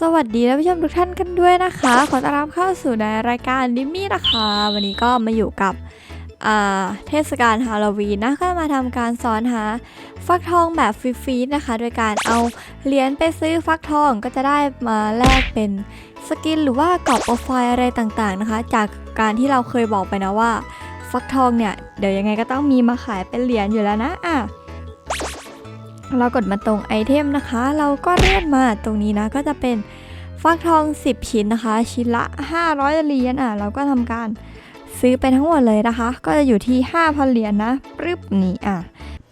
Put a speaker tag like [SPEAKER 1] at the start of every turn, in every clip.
[SPEAKER 1] สวัสดีท่านผู้ชมทุกท่านกันด้วยนะคะ ขอต้อนรับเข้าสู่ในรายการดิมมี่นะคะ วันนี้ก็มาอยู่กับเทศกาลฮาโลวีนนะก็มาทำการสอนหาฟักทองแบบฟรีๆนะคะ โดยการเอาเหรียญไปซื้อฟักทองก็จะได้มาแลกเป็นสกินหรือว่ากรอบโปรไฟล์อะไรต่างๆนะคะ จากการที่เราเคยบอกไปนะว่า ฟักทองเนี่ย เดี๋ยวยังไงก็ต้องมีมาขายเป็นเหรียญอยู่แล้วนะอะ เรากดมาตรงไอเทมนะคะ เราก็เลื่อนมาตรงนี้นะก็จะเป็นฟักทอง 10 ชิ้นนะคะ ชิ้นละ 500 เหรียญอะเราก็ทำการซื้อไปทั้งหมดเลยนะคะ ก็จะอยู่ที่ 5,000 เหรียญนะปึ๊บนี่อะ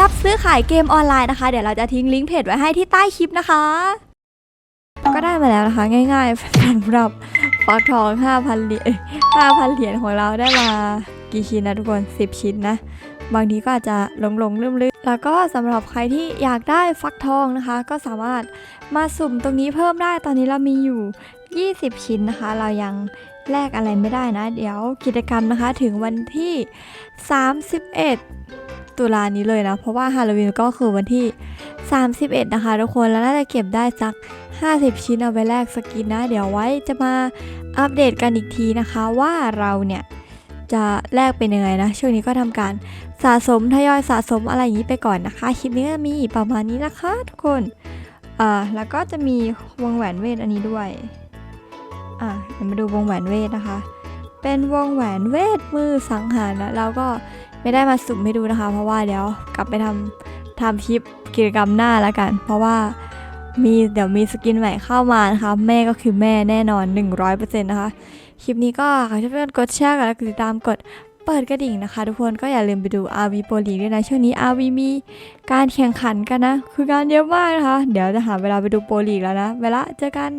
[SPEAKER 1] รับซื้อขายเกมออนไลน์นะคะ เดี๋ยวเราจะทิ้งลิงก์เพจไว้ให้ที่ใต้คลิปนะคะ ก็ได้มาแล้วนะคะ ง่ายๆสำหรับฟักทอง 5,000เหรียญ5,000เหรียญของเราได้มากี่ชิ้นนะทุกคน 10 ชิ้นนะ บางทีก็อาจจะหลงหลงลืมลืมแล้วก็สำหรับใครที่อยากได้ฟักทองนะคะ ก็สามารถมาสุ่มตรงนี้เพิ่มได้ตอนนี้เรามีอยู่ 20 ชิ้นนะคะ เรายังแลกอะไรไม่ได้นะ เดี๋ยวกิจกรรมนะคะถึงวันที่ 31 ตุลานี้เลยนะ เพราะว่าฮาโลวีนก็คือวันที่ 31 นะคะทุกคนแล้วน่าจะเก็บได้สัก 50 ชิ้นเอาไปแลกสกินนะ เดี๋ยวไว้จะมาอัปเดตกันอีกทีนะคะว่าเราเนี่ยจะแลกเป็นยังไงนะ ช่วงนี้ก็ทำการสะสมทยอยสะสมอะไรอย่างนี้ไปก่อนนะคะ คลิปนี้ก็มีประมาณนี้นะคะ ทุกคนอ่าแล้วก็จะมีวงแหวนเวทอันนี้ด้วยอ่าเดี๋ยวมาดูวงแหวนเวทนะคะ เป็นวงแหวนเวทมือสังหารนะเราก็ ไม่ได้มาสุ่มให้ดูนะคะ เพราะว่าเดี๋ยวกลับไปทำทำคลิปกิจกรรมหน้าแล้วกัน เพราะว่ามีเดี๋ยวมีสกินใหม่เข้ามานะคะ แม่ก็คือแม่แน่นอน 100%นะคะ คลิปนี้ก็ขอให้เพื่อนกดแชร์กันและกดติดตามกดเปิดกระดิ่งนะคะ ทุกคนก็อย่าลืมไปดู RV Pro League ด้วยนะ ช่วงนี้ RV มีการแข่งขันกันนะ คืองานเยอะมากนะคะ เดี๋ยวจะหาเวลาไปดูโปรลีแล้วนะ เวลาเจอกัน